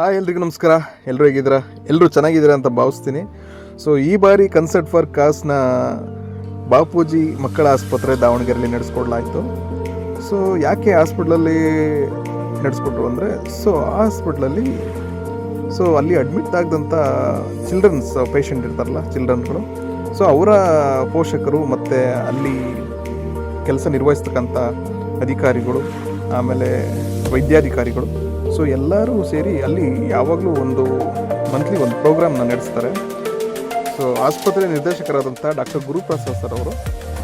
Hi ಎಲ್ರಿಗೂ ನಮಸ್ಕಾರ. ಎಲ್ಲರೂ ಹೇಗಿದ್ದೀರಾ? ಎಲ್ಲರೂ ಚೆನ್ನಾಗಿದ್ದೀರಾ ಅಂತ ಭಾವಿಸ್ತೀನಿ. ಸೊ ಈ ಬಾರಿ ಕನ್ಸರ್ಟ್ ಫಾರ್ ಕಾಸ್ನ ಬಾಪೂಜಿ ಮಕ್ಕಳ ಆಸ್ಪತ್ರೆ ದಾವಣಗೆರೆಯಲ್ಲಿ ನಡೆಸ್ಕೊಡ್ಲಾಯಿತು. ಸೊ ಯಾಕೆ ಹಾಸ್ಪಿಟ್ಲಲ್ಲಿ ನಡೆಸ್ಕೊಟ್ರು ಅಂದರೆ ಸೊ ಆ ಹಾಸ್ಪಿಟ್ಲಲ್ಲಿ ಸೊ ಅಲ್ಲಿ ಅಡ್ಮಿಟ್ ಆಗದಂಥ ಚಿಲ್ಡ್ರನ್ಸ್ ಪೇಷಂಟ್ ಇರ್ತಾರಲ್ಲ ಚಿಲ್ಡ್ರನ್ಗಳು ಸೊ ಅವರ ಪೋಷಕರು ಮತ್ತು ಅಲ್ಲಿ ಕೆಲಸ ನಿರ್ವಹಿಸ್ತಕ್ಕಂಥ ಅಧಿಕಾರಿಗಳು, ಆಮೇಲೆ ವೈದ್ಯಾಧಿಕಾರಿಗಳು ಸೊ ಎಲ್ಲರೂ ಸೇರಿ ಅಲ್ಲಿ ಯಾವಾಗಲೂ ಒಂದು ಮಂತ್ಲಿ ಒಂದು ಪ್ರೋಗ್ರಾಮ್ನ ನಡೆಸ್ತಾರೆ. ಸೊ ಆಸ್ಪತ್ರೆ ನಿರ್ದೇಶಕರಾದಂಥ ಡಾಕ್ಟರ್ ಗುರುಪ್ರಸಾದ್ ಸರ್ ಅವರು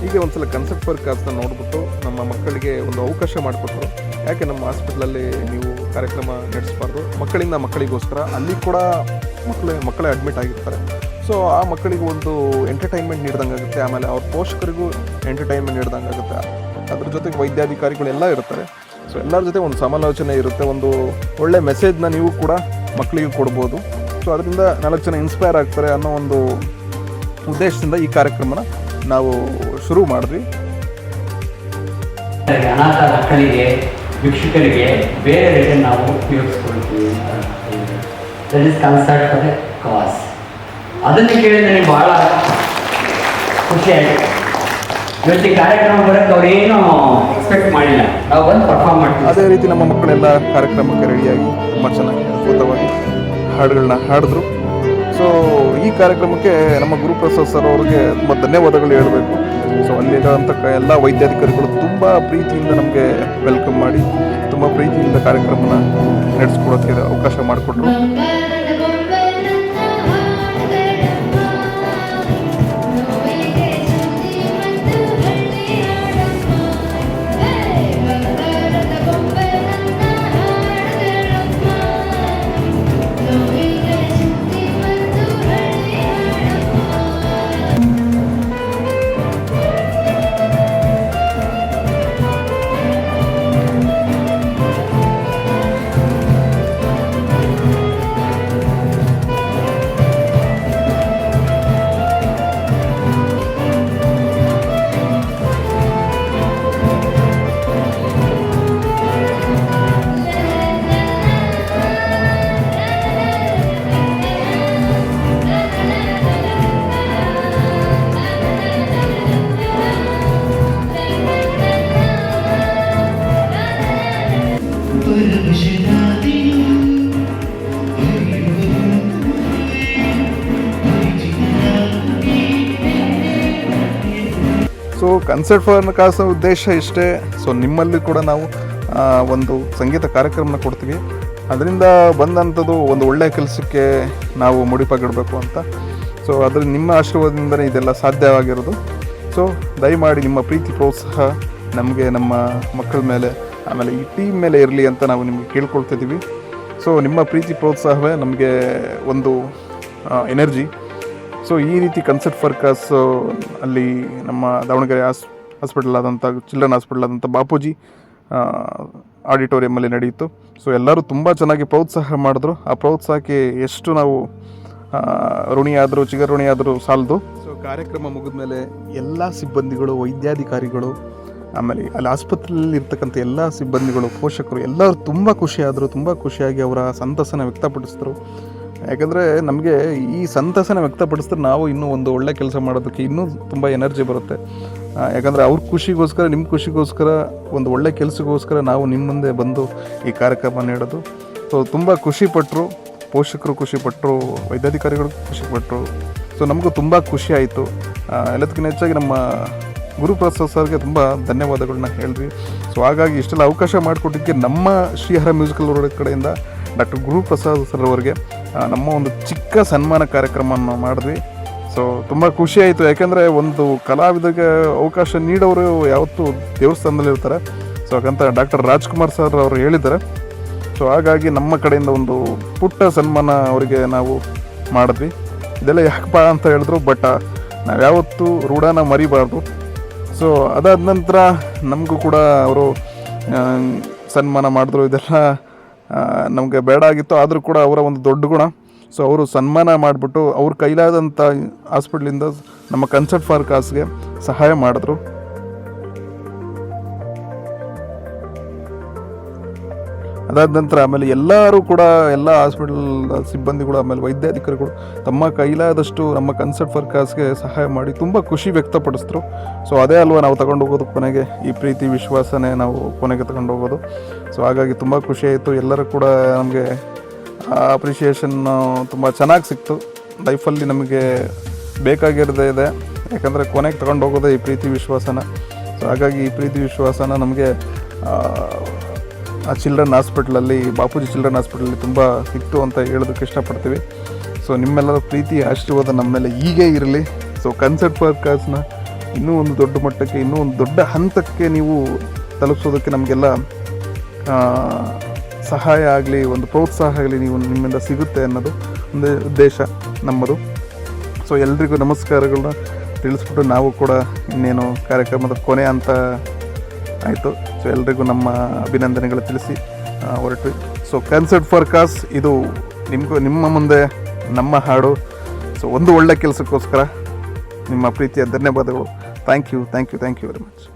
ಹೀಗೆ ಒಂದ್ಸಲ ಕನ್ಸೆಪ್ಟ್ ಫಾರ್ ಕಾಸ್ನ ನೋಡಿಬಿಟ್ಟು ನಮ್ಮ ಮಕ್ಕಳಿಗೆ ಒಂದು ಅವಕಾಶ ಮಾಡಿಕೊಟ್ರು. ಯಾಕೆ ನಮ್ಮ ಹಾಸ್ಪಿಟ್ಲಲ್ಲಿ ನೀವು ಕಾರ್ಯಕ್ರಮ ನಡೆಸಬಾರ್ದು? ಮಕ್ಕಳಿಂದ ಮಕ್ಕಳಿಗೋಸ್ಕರ ಅಲ್ಲಿ ಕೂಡ ಮಕ್ಕಳೇ ಮಕ್ಕಳೇ ಅಡ್ಮಿಟ್ ಆಗಿರ್ತಾರೆ. ಸೊ ಆ ಮಕ್ಕಳಿಗೆ ಒಂದು ಎಂಟರ್ಟೈನ್ಮೆಂಟ್ ನೀಡ್ದಂಗೆ ಆಗುತ್ತೆ. ಆಮೇಲೆ ಅವ್ರ ಪೋಷಕರಿಗೂ ಎಂಟರ್ಟೈನ್ಮೆಂಟ್ ನೀಡ್ದಂಗೆ ಆಗುತ್ತೆ. ಅದ್ರ ಜೊತೆಗೆ ವೈದ್ಯಾಧಿಕಾರಿಗಳೆಲ್ಲ ಇರ್ತಾರೆ. ಸೊ ಎಲ್ಲರ ಜೊತೆ ಒಂದು ಸಮಾಲೋಚನೆ ಇರುತ್ತೆ, ಒಂದು ಒಳ್ಳೆ ಮೆಸೇಜ್ನ ನೀವು ಕೂಡ ಮಕ್ಕಳಿಗೆ ಕೊಡ್ಬೋದು. ಸೊ ಅದರಿಂದ ನಾಲ್ಕು ಜನ ಇನ್ಸ್ಪೈರ್ ಆಗ್ತಾರೆ ಅನ್ನೋ ಒಂದು ಉದ್ದೇಶದಿಂದ ಈ ಕಾರ್ಯಕ್ರಮನ ನಾವು ಶುರು ಮಾಡಿದ್ವಿ. ಅನಾಥ ಮಕ್ಕಳಿಗೆ, ಭಿಕ್ಷುಕರಿಗೆ ಬೇರೆ ರೀತಿ ನಾವು ಉಪಯೋಗಿಸ್ಕೊಳ್ತೀವಿ ದಟ್ ಇಸ್ ಕಾಸ್ ಅದನ್ನು ಕೇಳಿ ನನಗೆ ಭಾಳ ಖುಷಿ ಕಾರ್ಯಕ್ರಮ ಎಕ್ಸ್ಪೆಕ್ಟ್ ಮಾಡಿಲ್ಲ. ನಾವು ಬಂದು ಪರ್ಫಾರ್ಮ್ ಅದೇ ರೀತಿ ನಮ್ಮ ಮಕ್ಕಳೆಲ್ಲ ಕಾರ್ಯಕ್ರಮಕ್ಕೆ ರೆಡಿಯಾಗಿ ತುಂಬ ಚೆನ್ನಾಗಿ ಅದ್ಭುತವಾಗಿ ಹಾಡುಗಳನ್ನ ಹಾಡಿದ್ರು. ಸೊ ಈ ಕಾರ್ಯಕ್ರಮಕ್ಕೆ ನಮ್ಮ ಗುರುಪ್ರಸಾದ್ ಸರ್ ಅವ್ರಿಗೆ ತುಂಬ ಧನ್ಯವಾದಗಳು ಹೇಳಬೇಕು. ಸೊ ಅಲ್ಲಿರೋಂಥ ಎಲ್ಲ ವೈದ್ಯಾಧಿಕಾರಿಗಳು ತುಂಬ ಪ್ರೀತಿಯಿಂದ ನಮಗೆ ವೆಲ್ಕಮ್ ಮಾಡಿ, ತುಂಬ ಪ್ರೀತಿಯಿಂದ ಕಾರ್ಯಕ್ರಮನ ನಡೆಸ್ಕೊಡೋಕ್ಕೆ ಅವಕಾಶ ಮಾಡಿಕೊಟ್ರು. ಕನ್ಸರ್ಟ್ ಫಾರ್ ಕಾಸೋ ಉದ್ದೇಶ ಇಷ್ಟೇ. ಸೊ ನಿಮ್ಮಲ್ಲಿ ಕೂಡ ನಾವು ಒಂದು ಸಂಗೀತ ಕಾರ್ಯಕ್ರಮನ ಕೊಡ್ತೀವಿ. ಅದರಿಂದ ಬಂದಂಥದ್ದು ಒಂದು ಒಳ್ಳೆಯ ಕೆಲಸಕ್ಕೆ ನಾವು ಮುಡಿಪಾಗಿಡಬೇಕು ಅಂತ. ಸೊ ಅದ್ರ ನಿಮ್ಮ ಆಶೀರ್ವಾದದಿಂದಲೇ ಇದೆಲ್ಲ ಸಾಧ್ಯವಾಗಿರೋದು. ಸೊ ದಯಮಾಡಿ ನಿಮ್ಮ ಪ್ರೀತಿ ಪ್ರೋತ್ಸಾಹ ನಮಗೆ, ನಮ್ಮ ಮಕ್ಕಳ ಮೇಲೆ, ಆಮೇಲೆ ಈ ಟೀಮ್ ಮೇಲೆ ಇರಲಿ ಅಂತ ನಾವು ನಿಮಗೆ ಕೇಳ್ಕೊಳ್ತಿದ್ದೀವಿ ಸೊ ನಿಮ್ಮ ಪ್ರೀತಿ ಪ್ರೋತ್ಸಾಹವೇ ನಮಗೆ ಒಂದು ಎನರ್ಜಿ ಸೊ ಈ ರೀತಿ ಕನ್ಸರ್ಟ್ ಫರ್ಕಸ್ ಅಲ್ಲಿ ನಮ್ಮ ದಾವಣಗೆರೆ ಹಾಸ್ ಹಾಸ್ಪಿಟಲ್ ಆದಂಥ ಚಿಲ್ಡ್ರನ್ ಹಾಸ್ಪಿಟಲ್ ಆದಂಥ ಬಾಪೂಜಿ ಆಡಿಟೋರಿಯಮಲ್ಲಿ ನಡೆಯಿತು. ಸೊ ಎಲ್ಲರೂ ತುಂಬ ಚೆನ್ನಾಗಿ ಪ್ರೋತ್ಸಾಹ ಮಾಡಿದ್ರು. ಆ ಪ್ರೋತ್ಸಾಹಕ್ಕೆ ಎಷ್ಟು ನಾವು ಋಣಿಯಾದರೂ ಆದರೂ ಸಾಲದು. ಸೊ ಕಾರ್ಯಕ್ರಮ ಮುಗಿದ ಮೇಲೆ ಎಲ್ಲ ಸಿಬ್ಬಂದಿಗಳು, ವೈದ್ಯಾಧಿಕಾರಿಗಳು, ಆಮೇಲೆ ಅಲ್ಲಿ ಆಸ್ಪತ್ರೆಯಲ್ಲಿ ಇರ್ತಕ್ಕಂಥ ಎಲ್ಲ ಸಿಬ್ಬಂದಿಗಳು, ಪೋಷಕರು ಎಲ್ಲರೂ ತುಂಬ ಖುಷಿಯಾದರು. ತುಂಬ ಖುಷಿಯಾಗಿ ಅವರ ಸಂತಸನ ವ್ಯಕ್ತಪಡಿಸಿದ್ರು. ಯಾಕಂದರೆ ನಮಗೆ ಈ ಸಂತಸನ ವ್ಯಕ್ತಪಡಿಸಿದ್ರೆ ನಾವು ಇನ್ನೂ ಒಂದು ಒಳ್ಳೆ ಕೆಲಸ ಮಾಡೋದಕ್ಕೆ ಇನ್ನೂ ತುಂಬ ಎನರ್ಜಿ ಬರುತ್ತೆ. ಯಾಕಂದರೆ ಅವ್ರ ಖುಷಿಗೋಸ್ಕರ ನಿಮ್ಮ ಖುಷಿಗೋಸ್ಕರ, ಒಂದು ಒಳ್ಳೆ ಕೆಲಸಕ್ಕೋಸ್ಕರ ನಾವು ನಿಮ್ಮ ಮುಂದೆ ಬಂದು ಈ ಕಾರ್ಯಕ್ರಮ ನೀಡೋದು. ಸೊ ತುಂಬ ಖುಷಿಪಟ್ಟರು ಪೋಷಕರು ಖುಷಿಪಟ್ಟರು ವೈದ್ಯಾಧಿಕಾರಿಗಳು ಖುಷಿಪಟ್ಟರು ಸೊ ನಮಗೂ ತುಂಬ ಖುಷಿ ಆಯಿತು. ಎಲ್ಲದಕ್ಕಿಂತ ಹೆಚ್ಚಾಗಿ ನಮ್ಮ ಗುರುಪ್ರಸಾದ್ ಸರ್ಗೆ ತುಂಬ ಧನ್ಯವಾದಗಳನ್ನ ಹೇಳ್ರಿ. ಸೊ ಹಾಗಾಗಿ ಇಷ್ಟೆಲ್ಲ ಅವಕಾಶ ಮಾಡಿಕೊಟ್ಟಿದ್ದಕ್ಕೆ ನಮ್ಮ ಶ್ರೀಹರ ಮ್ಯೂಸಿಕಲ್ ಕಡೆಯಿಂದ ಡಾಕ್ಟರ್ ಗುರುಪ್ರಸಾದ್ ಸರ್ ಅವರಿಗೆ ನಮ್ಮ ಒಂದು ಚಿಕ್ಕ ಸನ್ಮಾನ ಕಾರ್ಯಕ್ರಮವನ್ನು ಮಾಡಿದ್ವಿ. ಸೊ ತುಂಬ ಖುಷಿ ಆಯಿತು. ಯಾಕೆಂದರೆ ಒಂದು ಕಲಾವಿದಗೆ ಅವಕಾಶ ನೀಡೋರು ಯಾವತ್ತೂ ದೇವಸ್ಥಾನದಲ್ಲಿ ಇರ್ತಾರೆ. ಸೊ ಹಾಗಂತ ಡಾಕ್ಟರ್ ರಾಜ್ಕುಮಾರ್ ಸರ್ ಅವರು ಹೇಳಿದ್ದಾರೆ. ಸೊ ಹಾಗಾಗಿ ನಮ್ಮ ಕಡೆಯಿಂದ ಒಂದು ಪುಟ್ಟ ಸನ್ಮಾನ ಅವರಿಗೆ ನಾವು ಮಾಡಿದ್ವಿ. ಇದೆಲ್ಲ ಯಾಕಪ್ಪ ಅಂತ ಹೇಳಿದ್ರು, ಬಟ್ ನಾವು ಯಾವತ್ತೂ ರೂಢನ ಮರಿಬಾರ್ದು. ಸೊ ಅದಾದ ನಂತರ ನಮಗೂ ಕೂಡ ಅವರು ಸನ್ಮಾನ ಮಾಡಿದ್ರು. ಇದೆಲ್ಲ ನಮಗೆ ಬೇಡ ಆಗಿತ್ತು, ಆದರೂ ಕೂಡ ಅವರ ಒಂದು ದೊಡ್ಡ ಗುಣ. ಸೊ ಅವರು ಸನ್ಮಾನ ಮಾಡಿಬಿಟ್ಟು ಅವ್ರ ಕೈಲಾದಂಥ ಹಾಸ್ಪಿಟ್ಲಿಂದ ನಮ್ಮ ಕನ್ಸರ್ಟ್ ಫಾರ್ ಕಾಸ್ಗೆ ಸಹಾಯ ಮಾಡಿದ್ರು. ಅದಾದ ನಂತರ ಆಮೇಲೆ ಎಲ್ಲರೂ ಕೂಡ ಎಲ್ಲ ಹಾಸ್ಪಿಟಲ್ ಸಿಬ್ಬಂದಿಗಳು, ಆಮೇಲೆ ವೈದ್ಯಾಧಿಕಾರಿಗಳು ತಮ್ಮ ಕೈಲಾದಷ್ಟು ನಮ್ಮ ಕನ್ಸರ್ಟ್ ಫಾರ್ ಕಾಸ್ಗೆ ಸಹಾಯ ಮಾಡಿ ತುಂಬ ಖುಷಿ ವ್ಯಕ್ತಪಡಿಸಿದ್ರು. ಸೊ ಅದೇ ಅಲ್ವಾ ನಾವು ತಗೊಂಡು ಹೋಗೋದು ಕೊನೆಗೆ, ಈ ಪ್ರೀತಿ, ವಿಶ್ವಾಸನೇ ನಾವು ಕೊನೆಗೆ ತಗೊಂಡು ಹೋಗೋದು. ಸೊ ಹಾಗಾಗಿ ತುಂಬ ಆಯಿತು. ಎಲ್ಲರೂ ಕೂಡ ನಮಗೆ ಅಪ್ರಿಷಿಯೇಷನ್ ತುಂಬ ಚೆನ್ನಾಗಿ ಸಿಕ್ತು. ಲೈಫಲ್ಲಿ ನಮಗೆ ಬೇಕಾಗಿರೋದೇ ಇದೆ. ಯಾಕಂದರೆ ಕೊನೆಗೆ ತಗೊಂಡು ಹೋಗೋದೇ ಈ ಪ್ರೀತಿ, ವಿಶ್ವಾಸನ. ಸೊ ಹಾಗಾಗಿ ಈ ಪ್ರೀತಿ, ವಿಶ್ವಾಸನ ನಮಗೆ ಆ ಚಿಲ್ಡ್ರನ್ ಹಾಸ್ಪಿಟ್ಲಲ್ಲಿ, ಬಾಪೂಜಿ ಚಿಲ್ಡ್ರನ್ ಹಾಸ್ಪಿಟ್ಲಲ್ಲಿ ತುಂಬ ಸಿಕ್ತು ಅಂತ ಹೇಳೋದಕ್ಕೆ ಇಷ್ಟಪಡ್ತೀವಿ. ಸೊ ನಿಮ್ಮೆಲ್ಲರ ಪ್ರೀತಿ, ಆಶೀರ್ವಾದ ನಮ್ಮ ಮೇಲೆ ಹೀಗೆ ಇರಲಿ. ಸೊ ಕನ್ಸರ್ಟ್ ಪಾಡ್ಕಾಸ್ಟ್ನ ಇನ್ನೂ ಒಂದು ದೊಡ್ಡ ಮಟ್ಟಕ್ಕೆ, ಇನ್ನೂ ಒಂದು ದೊಡ್ಡ ಹಂತಕ್ಕೆ ನೀವು ತಲುಪಿಸೋದಕ್ಕೆ ನಮಗೆಲ್ಲ ಸಹಾಯ ಆಗಲಿ, ಒಂದು ಪ್ರೋತ್ಸಾಹ ಆಗಲಿ ನೀವು ನಿಮ್ಮಿಂದ ಸಿಗುತ್ತೆ ಅನ್ನೋದು ಒಂದು ಉದ್ದೇಶ ನಮ್ಮದು. ಸೊ ಎಲ್ರಿಗೂ ನಮಸ್ಕಾರಗಳನ್ನ ತಿಳಿಸ್ಬಿಟ್ಟು ನಾವು ಕೂಡ ಇನ್ನೇನು ಕಾರ್ಯಕ್ರಮದ ಕೊನೆ ಅಂತ ಆಯಿತು. ಸೊ ಎಲ್ರಿಗೂ ನಮ್ಮ ಅಭಿನಂದನೆಗಳು ತಿಳಿಸಿ ಹೊರಟ್ವಿ. ಸೊ ಕನ್ಸರ್ಟ್ ಫಾರ್ ಕಾಸ್ ಇದು ನಿಮಗೂ, ನಿಮ್ಮ ಮುಂದೆ, ನಮ್ಮ ಹಾಡು. ಸೊ ಒಂದು ಒಳ್ಳೆ ಕೆಲಸಕ್ಕೋಸ್ಕರ ನಿಮ್ಮ ಪ್ರೀತಿಯ ಧನ್ಯವಾದಗಳು. Thank you thank you thank you very much